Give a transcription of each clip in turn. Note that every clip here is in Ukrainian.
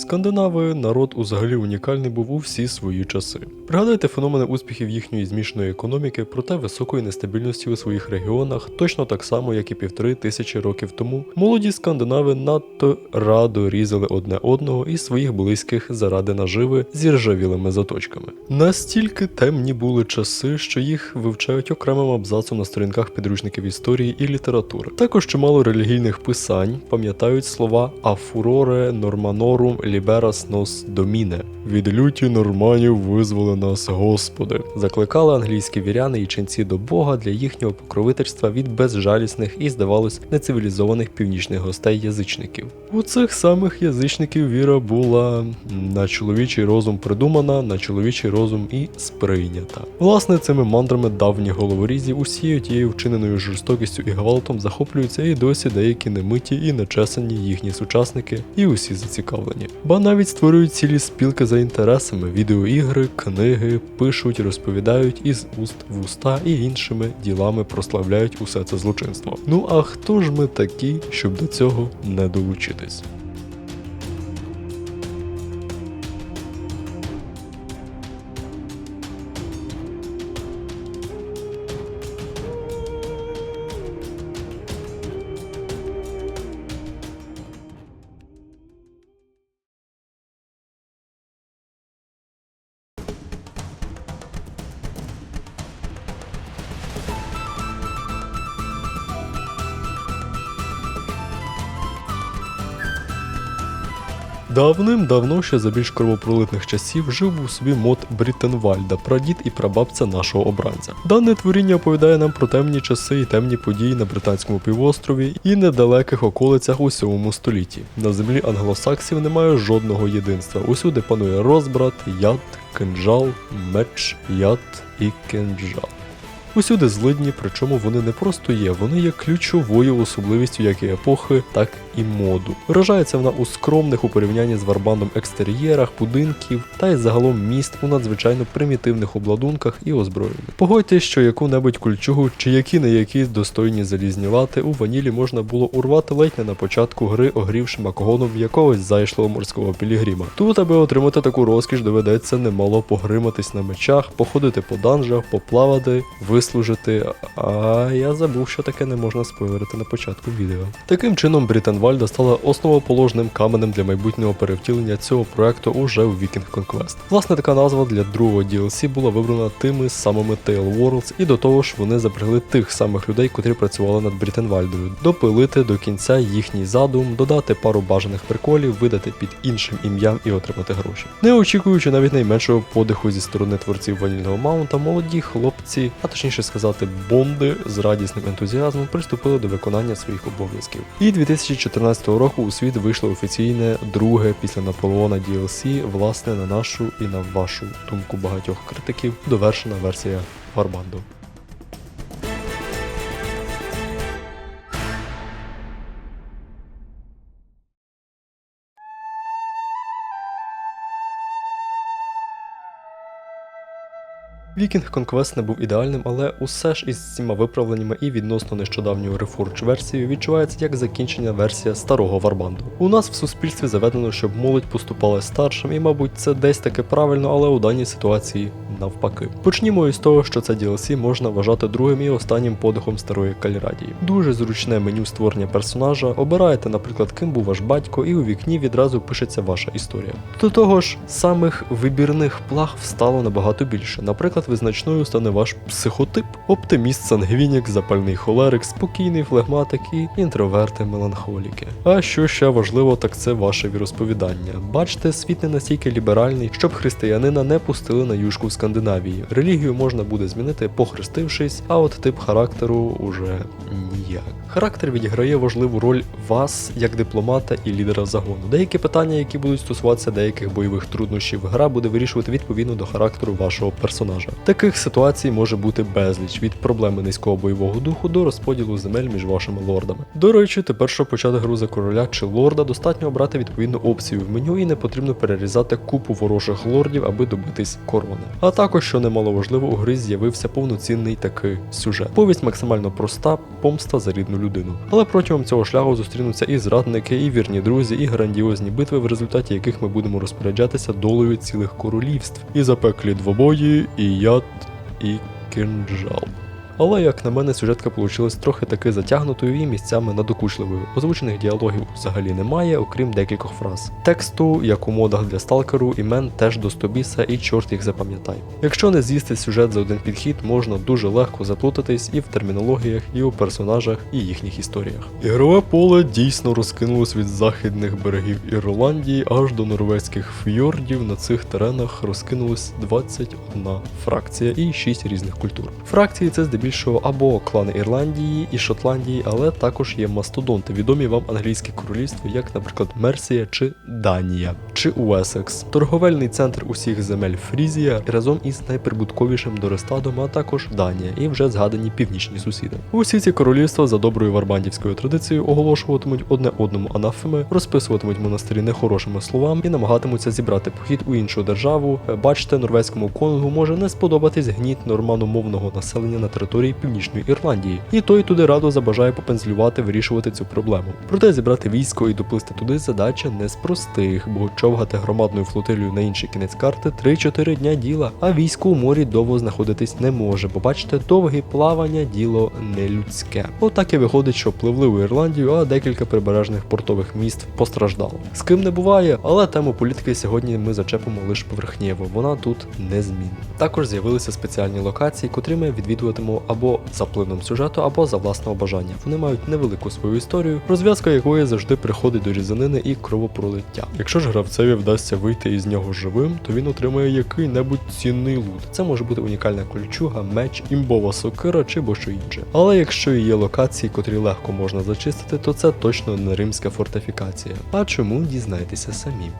Скандинави народ узагалі унікальний був у всі свої часи. Пригадайте феномени успіхів їхньої змішаної економіки, проте високої нестабільності у своїх регіонах, точно так само, як і півтори тисячі років тому. Молоді скандинави надто радо різали одне одного і своїх близьких заради наживи зі ржавілими заточками. Настільки темні були часи, що їх вивчають окремим абзацом на сторінках підручників історії і літератури. Також чимало релігійних писань пам'ятають слова афуроре норманорум liberas nos domine. Від люті норманів визволи нас, Господи. Закликали англійські віряни і ченці до Бога для їхнього покровительства від безжалісних і, здавалось, нецивілізованих північних гостей язичників. У цих самих язичників віра була на чоловічий розум придумана, на чоловічий розум і сприйнята. Власне, цими мандрами давні головорізі усією тією вчиненою жорстокістю і гвалтом захоплюються і досі деякі немиті і нечесані їхні сучасники, і усі зацікавлені. Ба навіть створюють цілі спілки за інтересами, відеоігри, книги, пишуть, розповідають із уст в уста і іншими ділами прославляють усе це злочинство. Ну а хто ж ми такі, щоб до цього не долучитись? Давним-давно ще за більш кровопролитних часів жив був собі мод Бріттенвальда, прадід і прабабця нашого обранця. Дане творіння оповідає нам про темні часи і темні події на британському півострові і недалеких околицях у 7 столітті. На землі англосаксів немає жодного єдинства. Усюди панує розбрат, яд, кинджал, меч, яд і кинджал. Усюди злидні, причому вони не просто є, вони є ключовою особливістю як і епохи, так і моду. Виражається вона у скромних у порівнянні з варбандом екстер'єрах, будинків та й загалом міст у надзвичайно примітивних обладунках і озброєнні. Погодьтесь, що яку-небудь кульчугу чи які не якісь достойні залізні лати у ванілі можна було урвати ледь не на початку гри, огрівши макогоном якогось зайшлого морського пілігрима. Тут, аби отримати таку розкіш, доведеться немало погриматись на мечах, походити по данжах, поплавати, вислужити. А я забув, що таке не можна спойлерити на початку відео. Таким чином, Брітенвальда стала основоположним каменем для майбутнього перевтілення цього проекту уже у Viking Conquest. Власне, така назва для другого DLC була вибрана тими самими Tale Worlds, і до того ж вони запрягли тих самих людей, котрі працювали над Брітенвальдою, допилити до кінця їхній задум, додати пару бажаних приколів, видати під іншим ім'ям і отримати гроші. Не очікуючи навіть найменшого подиху зі сторони творців ванільного маунта, молоді хлопці, а точніше сказати, бонди з радісним ентузіазмом приступили до виконання своїх обов'язків. І 2014 року у світ вийшло офіційне друге після Наполеона DLC, власне, на нашу і на вашу думку багатьох критиків, довершена версія Варбанду. Viking Conquest не був ідеальним, але усе ж із цими виправленнями і відносно нещодавньою Reforged версією відчувається як закінчення версія старого Варбанду. У нас в суспільстві заведено, щоб молодь поступала старшим, і, мабуть, це десь таки правильно, але у даній ситуації навпаки. Почнімо із того, що це DLC можна вважати другим і останнім подихом старої кальрадії. Дуже зручне меню створення персонажа. Обираєте, наприклад, ким був ваш батько, і у вікні відразу пишеться ваша історія. До того ж, самих вибірних плаг стало набагато більше. Наприклад, визначною стане ваш психотип, оптиміст, сангвінік, запальний холерик, спокійний флегматик і інтроверти меланхоліки. А що ще важливо, так це ваше віросповідання. Бачите, світ не настільки ліберальний, щоб християнина не пустили на юшку в Скандинавії. Релігію можна буде змінити, похрестившись, а от тип характеру уже ніяк. Характер відіграє важливу роль вас як дипломата і лідера загону. Деякі питання, які будуть стосуватися деяких бойових труднощів, гра буде вирішувати відповідно до характеру вашого персонажа. Таких ситуацій може бути безліч від проблеми низького бойового духу до розподілу земель між вашими лордами. До речі, тепер, щоб почати гру за короля чи лорда, достатньо обрати відповідну опцію в меню і не потрібно перерізати купу ворожих лордів, аби добитись корони. А Також, що немало важливо, у гри з'явився повноцінний такий сюжет. Повість максимально проста, помста за рідну людину. Але протягом цього шляху зустрінуться і зрадники, і вірні друзі, і грандіозні битви, в результаті яких ми будемо розпоряджатися долею цілих королівств. І запеклі двобої, і яд, и кинджал. Але, як на мене, сюжетка получилась трохи таки затягнутою і місцями надокучливою. Озвучених діалогів взагалі немає, окрім декількох фраз. Тексту, як у модах для сталкеру, імен теж до стобіса і чорт їх запам'ятай. Якщо не з'їсти сюжет за один підхід, можна дуже легко заплутатись і в термінологіях, і у персонажах, і їхніх історіях. Ігрове поле дійсно розкинулось від західних берегів Ірландії аж до норвезьких фьордів. На цих теренах розкинулось 21 фракція і 6 різних культур. Фракції це здебільшого або клани Ірландії і Шотландії, але також є мастодонти, відомі вам англійські королівства, як, наприклад, Мерсія чи Данія, чи Уесекс, торговельний центр усіх земель Фрізія разом із найприбутковішим Дорестадом, а також Данія і вже згадані північні сусіди. Усі ці королівства за доброю варбандівською традицією оголошуватимуть одне одному анафеми, розписуватимуть монастирі нехорошими словами і намагатимуться зібрати похід у іншу державу. Бачите, норвезькому конгу може не сподобатись гніт норманомовного населення на території Північної Ірландії, і той туди радо забажає попензлювати вирішувати цю проблему. Проте зібрати військо і доплисти туди задача не з простих, бо човгати громадною флотилію на інший кінець карти 3-4 дня діла, а військо у морі довго знаходитись не може, бо бачите, довгі плавання діло не людське. Отак і виходить, що пливли у Ірландію, а декілька прибережних портових міст постраждало. З ким не буває, але тему політики сьогодні ми зачепимо лише поверхнєво, вона тут незмінна. Також з'явилися спеціальні локації, котрі ми відвідуватимемо або за плином сюжету, або за власного бажання. Вони мають невелику свою історію, розв'язка якої завжди приходить до різанини і кровопролиття. Якщо ж гравцеві вдасться вийти із нього живим, то він отримає який-небудь цінний лут. Це може бути унікальна кольчуга, меч, імбова сокира чи бо що інше. Але якщо і є локації, котрі легко можна зачистити, то це точно не римська фортифікація. А чому дізнайтеся самі.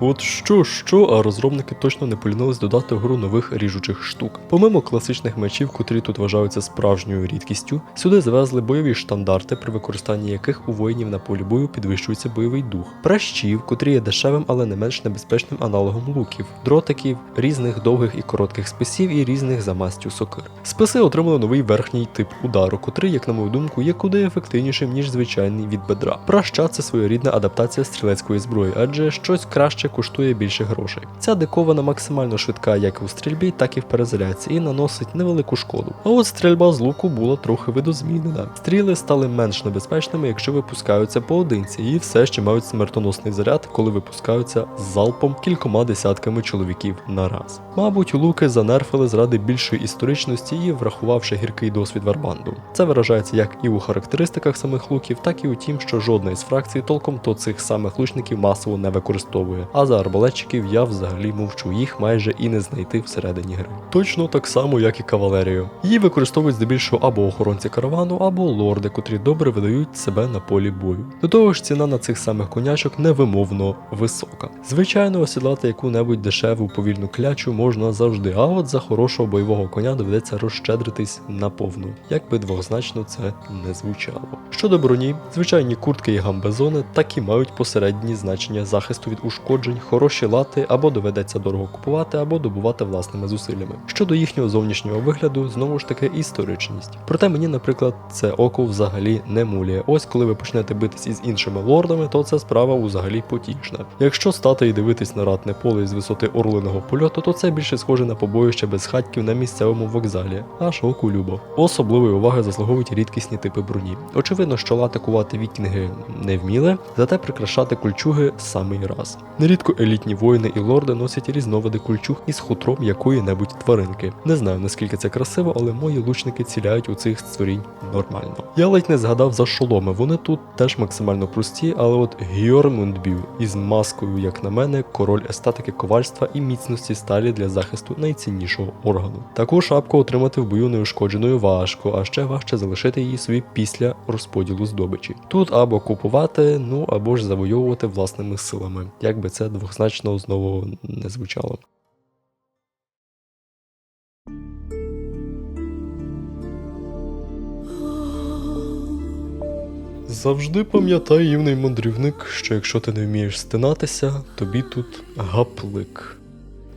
От що, що, а розробники точно не полінились додати в гру нових ріжучих штук. Помимо класичних мечів, котрі тут вважаються справжньою рідкістю, сюди завезли бойові штандарти, при використанні яких у воїнів на полі бою підвищується бойовий дух, пращів, котрі є дешевим, але не менш небезпечним аналогом луків, дротиків, різних довгих і коротких списів і різних за мастю сокир. Списи отримали новий верхній тип удару, котрий, як на мою думку, є куди ефективнішим, ніж звичайний від бедра. Праща це своєрідна адаптація стрілецької зброї, адже щось краще коштує більше грошей. Ця дикована максимально швидка як у стрільбі, так і в перезарядці, і наносить невелику шкоду. А от стрільба з луку була трохи видозмінена. Стріли стали менш небезпечними, якщо випускаються поодинці, і все ще мають смертоносний заряд, коли випускаються залпом кількома десятками чоловіків на раз. Мабуть, луки занерфили заради більшої історичності і врахувавши гіркий досвід Варбанду. Це виражається як і у характеристиках самих луків, так і у тім, що жодна із фракцій толком то цих самих лучників масово не використовує. А за арбалетчиків я взагалі мовчу, їх майже і не знайти всередині гри. Точно так само, як і кавалерію. Її використовують здебільшого або охоронці каравану, або лорди, котрі добре видають себе на полі бою. До того ж, ціна на цих самих конячок невимовно висока. Звичайно, осідлати яку-небудь дешеву повільну клячу можна завжди, а от за хорошого бойового коня доведеться розщедритись наповну, як би двозначно це не звучало. Щодо броні, звичайні куртки і гамбезони так і мають посередні значення захисту від ушкоджень, хороші лати або доведеться дорого купувати, або добувати власними зусиллями. Щодо їхнього зовнішнього вигляду, знову ж таки історичність. Проте мені, наприклад, це око взагалі не мулює. Ось коли ви почнете битись із іншими лордами, то це справа взагалі потішна. Якщо стати і дивитись на ратне поле із висоти орлиного польоту, то це більше схоже на побоїще безхатьків на місцевому вокзалі, аж оку любо. Особливої уваги заслуговують рідкісні типи броні. Очевидно, що латикувати вікінги не вміли, зате прикрашати кульчуги самий раз. Нерідко елітні воїни і лорди носять різновиди кульчуг із хутром якої-небудь тваринки. Не знаю наскільки це красиво, але мої лучники ціляють у цих створінь нормально. Я ледь не згадав за шоломи. Вони тут теж максимально прості, але от Гьормундбю із маскою, як на мене, король естетики ковальства і міцності сталі для захисту найціннішого органу. Таку шапку отримати в бою неушкодженою важко, а ще важче залишити її собі після розподілу здобичі. Тут або купувати, ну або ж завойовувати власними силами, як би це двозначно знову не звучало. Завжди пам'ятай юний мандрівник, що якщо ти не вмієш стинатися, тобі тут гаплик.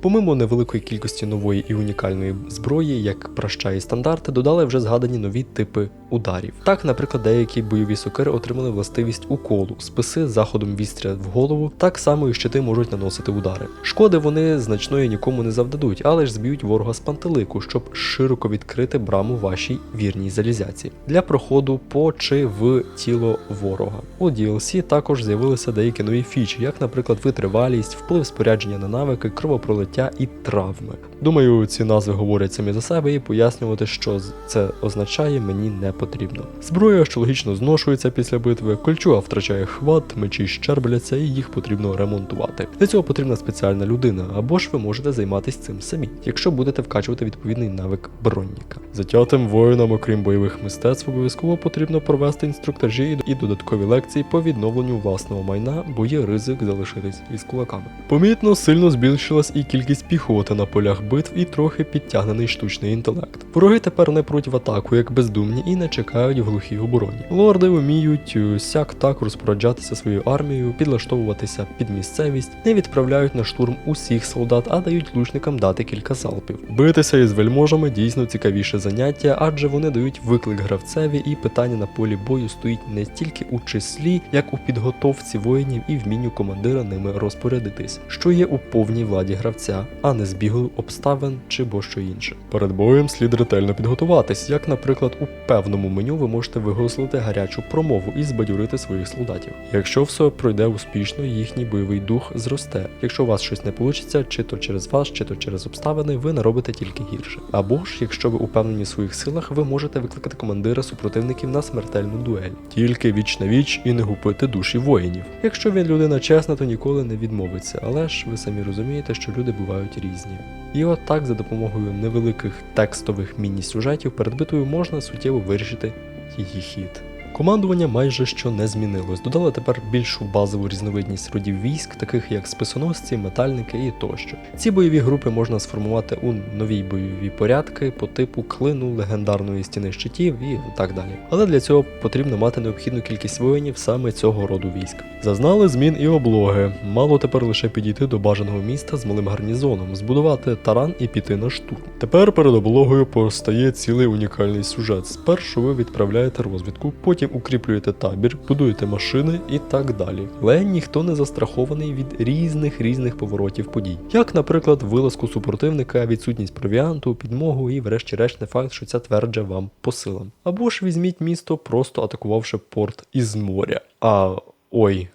Помимо невеликої кількості нової і унікальної зброї, як праща і стандарти, додали вже згадані нові типи ударів. Так, наприклад, деякі бойові сокири отримали властивість уколу, списи з заходом вістря в голову, так само і щити можуть наносити удари. Шкоди вони значної нікому не завдадуть, але ж зб'ють ворога з пантелику, щоб широко відкрити браму вашій вірній залізяці для проходу по чи в тіло ворога. У DLC також з'явилися деякі нові фічі, як, наприклад, витривалість, вплив спорядження на навики, кровопролиття і травми. Думаю, ці назви говорять самі за себе і пояснювати, що це означає, мені не потрібно. Зброя, що логічно зношується після битви, кольчуга втрачає хват, мечі щербляться і їх потрібно ремонтувати. Для цього потрібна спеціальна людина, або ж ви можете займатися цим самі, якщо будете вкачувати відповідний навик бронніка. Затятим воїнам, окрім бойових мистецтв, обов'язково потрібно провести інструктажі і додаткові лекції по відновленню власного майна, бо є ризик залишитись із кулаками. Помітно сильно збільшилась і кількість піхоти на полях битв і трохи підтягнений штучний інтелект. Вороги тепер не пруть в атаку як бездумні і не чекають в глухій обороні. Лорди вміють е, сяк так розпоряджатися своєю армією, підлаштовуватися під місцевість, не відправляють на штурм усіх солдат, а дають лучникам дати кілька залпів. Битися із вельможами дійсно цікавіше заняття, адже вони дають виклик гравцеві, і питання на полі бою стоїть не стільки у числі, як у підготовці воїнів і вмінню командира ними розпорядитись, що є у повній владі гравця, а не збігу обставин чи бо що інше. Перед боєм слід ретельно підготуватись, як, наприклад, у певному меню ви можете виголосити гарячу промову і збадьорити своїх солдатів. Якщо все пройде успішно, їхній бойовий дух зросте. Якщо у вас щось не вийде, чи то через вас, чи то через обставини, ви наробите тільки гірше. Або ж, якщо ви упевнені в своїх силах, ви можете викликати командира супротивників на смертельну дуель. Тільки віч на віч і не губити душі воїнів. Якщо він людина чесна, то ніколи не відмовиться, але ж ви самі розумієте, що люди бувають різні. І от так, за допомогою невеликих текстових міні-сюжетів перед битвою можна суттєво вирішити її хід. Командування майже що не змінилось. Додали тепер більшу базову різновидність родів військ, таких як списоносці, метальники і тощо. Ці бойові групи можна сформувати у нові бойові порядки по типу клину, легендарної стіни щитів і так далі. Але для цього потрібно мати необхідну кількість воїнів саме цього роду військ. Зазнали змін і облоги. Мало тепер лише підійти до бажаного міста з малим гарнізоном, збудувати таран і піти на штурм. Тепер перед облогою постає цілий унікальний сюжет. Спершу ви відправляєте розвідку, потім укріплюєте табір, будуєте машини і так далі. Але ніхто не застрахований від різних різних поворотів подій, як, наприклад, вилазку супротивника, відсутність провіанту, підмогу і, врешті-решт, не факт, що ця тверджа вам по силам. Або ж візьміть місто, просто атакувавши порт із моря. А ой.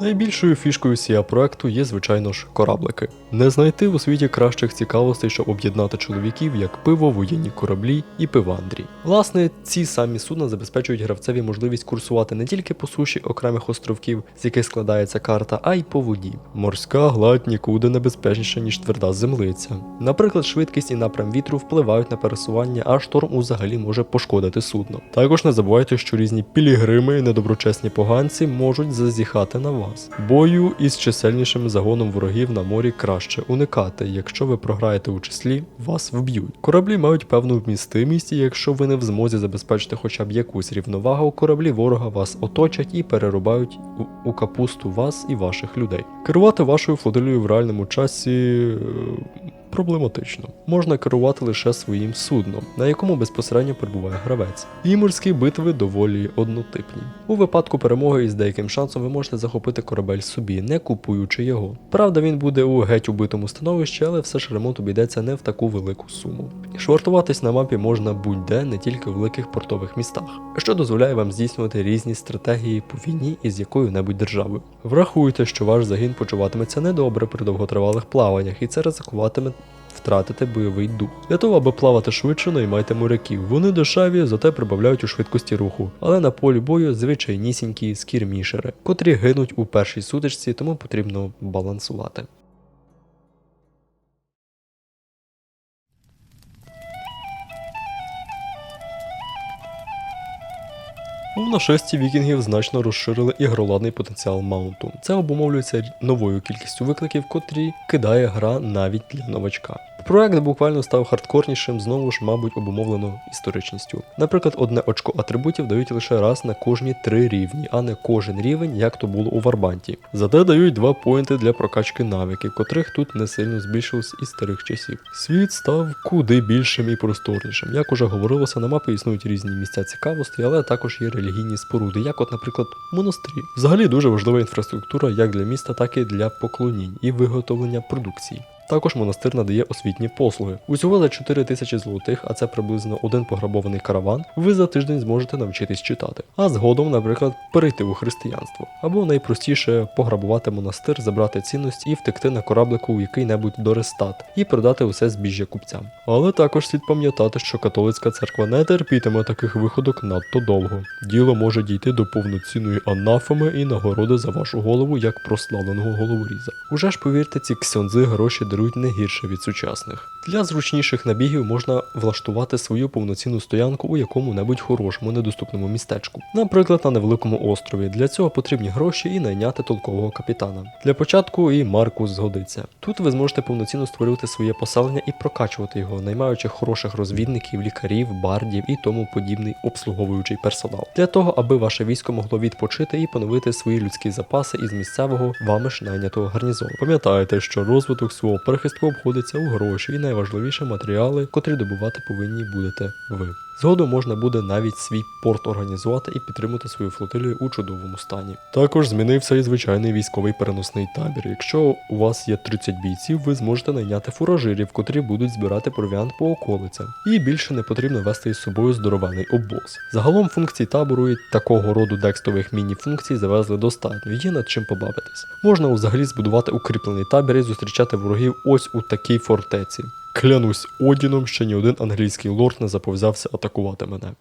Найбільшою фішкою сія проекту є, звичайно ж, кораблики. Не знайти у світі кращих цікавостей, щоб об'єднати чоловіків, як пиво, воєнні кораблі і пивандрі. Власне, ці самі судна забезпечують гравцеві можливість курсувати не тільки по суші окремих островків, з яких складається карта, а й по воді. Морська гладь нікуди небезпечніша, ніж тверда землиця. Наприклад, швидкість і напрям вітру впливають на пересування, а шторм узагалі може пошкодити судно. Також не забувайте, що різні пілігрими і недоброчесні поганці можуть зазіхати на вас. Бою із чисельнішим загоном ворогів на морі краще уникати. Якщо ви програєте у числі, вас вб'ють. Кораблі мають певну вмістимість, і якщо ви не в змозі забезпечити хоча б якусь рівновагу, кораблі ворога вас оточать і перерубають у, капусту вас і ваших людей. Керувати вашою флотилією в реальному часі. Проблематично. Можна керувати лише своїм судном, на якому безпосередньо перебуває гравець. І морські битви доволі однотипні. У випадку перемоги із деяким шансом ви можете захопити корабель собі, не купуючи його. Правда, він буде у геть убитому становищі, але все ж ремонт обійдеться не в таку велику суму. Швартуватись на мапі можна будь-де, не тільки в великих портових містах, що дозволяє вам здійснювати різні стратегії по війні із якою-небудь державою. Врахуйте, що ваш загін почуватиметься недобре при довготривалих плаваннях, і це ризикуватиме втратити бойовий дух. Для того, аби плавати швидше, наймайте моряків. Вони дешеві, зате прибавляють у швидкості руху. Але на полі бою звичайнісінькі скірмішери, котрі гинуть у першій сутичці, тому потрібно балансувати. У нашесті вікінгів значно розширили ігроладний потенціал маунту. Це обумовлюється новою кількістю викликів, котрі кидає гра навіть для новачка. Проект буквально став хардкорнішим, знову ж, мабуть, обумовлено історичністю. Наприклад, одне очко атрибутів дають лише раз на кожні три рівні, а не кожен рівень, як то було у Варбанті. Зате дають два поінти для прокачки навиків, котрих тут не сильно збільшилось із старих часів. Світ став куди більшим і просторнішим. Як уже говорилося, на мапі існують різні місця цікавості, але також є релігійні споруди, як, от, наприклад, монастирі. Взагалі дуже важлива інфраструктура як для міста, так і для поклонінь і виготовлення продукції. Також монастир надає освітні послуги. Усього за 4 тисячі золотих, а це приблизно один пограбований караван, ви за тиждень зможете навчитись читати. А згодом, наприклад, перейти у християнство. Або найпростіше пограбувати монастир, забрати цінності і втекти на кораблику у який-небудь Дорестат і продати усе збіжжя купцям. Але також слід пам'ятати, що католицька церква не терпітиме таких виходок надто довго. Діло може дійти до повноцінної анафеми і нагороди за вашу голову як прославленого головоріза. Уже ж повірте, ці ксьонзи гроші дарують не гірше від сучасних. Для зручніших набігів можна влаштувати свою повноцінну стоянку у якому-небудь хорошому недоступному містечку, наприклад, на невеликому острові. Для цього потрібні гроші і найняти толкового капітана. Для початку і Маркус згодиться. Тут ви зможете повноцінно створювати своє поселення і прокачувати його, наймаючи хороших розвідників, лікарів, бардів і тому подібний обслуговуючий персонал. Для того, аби ваше військо могло відпочити і поновити свої людські запаси із місцевого вами ж найнятого гарнізону. Пам'ятайте, що розвиток свого прихистку обходиться у гроші і найважливіше матеріали, котрі добувати повинні будете ви. Згодом можна буде навіть свій порт організувати і підтримати свою флотилію у чудовому стані. Також змінився і звичайний військовий переносний табір. Якщо у вас є 30 бійців, ви зможете найняти фуражирів, котрі будуть збирати провіант по околицям. І більше не потрібно вести із собою здорований обоз. Загалом функцій табору і такого роду декстових міні-функцій завезли достатньо, є над чим побавитись. Можна взагалі збудувати укріплений табір і зустрічати ворогів ось у такій фортеці. Клянусь Одіном, ще ні один англійський лорд не заповзявся атакувати мене.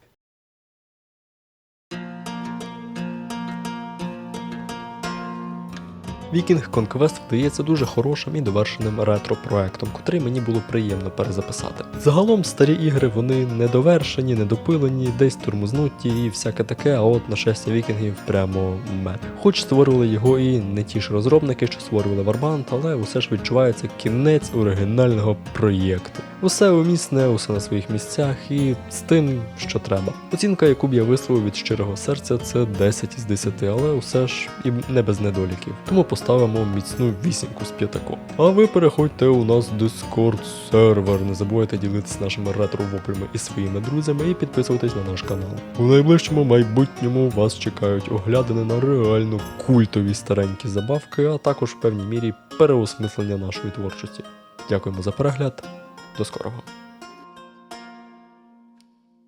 Viking Конквест вдається дуже хорошим і довершеним ретро-проектом, котрий мені було приємно перезаписати. Загалом старі ігри вони недовершені, недопилені, десь турмузнуті і всяке таке, а от нашестя вікінгів прямо ме. Хоч створювали його і не ті ж розробники, що створювали Варбант, але усе ж відчувається кінець оригінального проєкту. Усе умісне, усе на своїх місцях і з тим, що треба. Оцінка, яку б я висловив від щирого серця, це 10 із 10, але усе ж і не без недоліків. Тому поставимо міцну вісімку з п'ятаком. А ви переходьте у нас Discord сервер. Не забувайте ділитися нашими ретро-воплями із своїми друзями і підписуватись на наш канал. У найближчому майбутньому вас чекають оглядини на реально культові старенькі забавки, а також в певній мірі переосмислення нашої творчості. Дякуємо за перегляд. До скорого.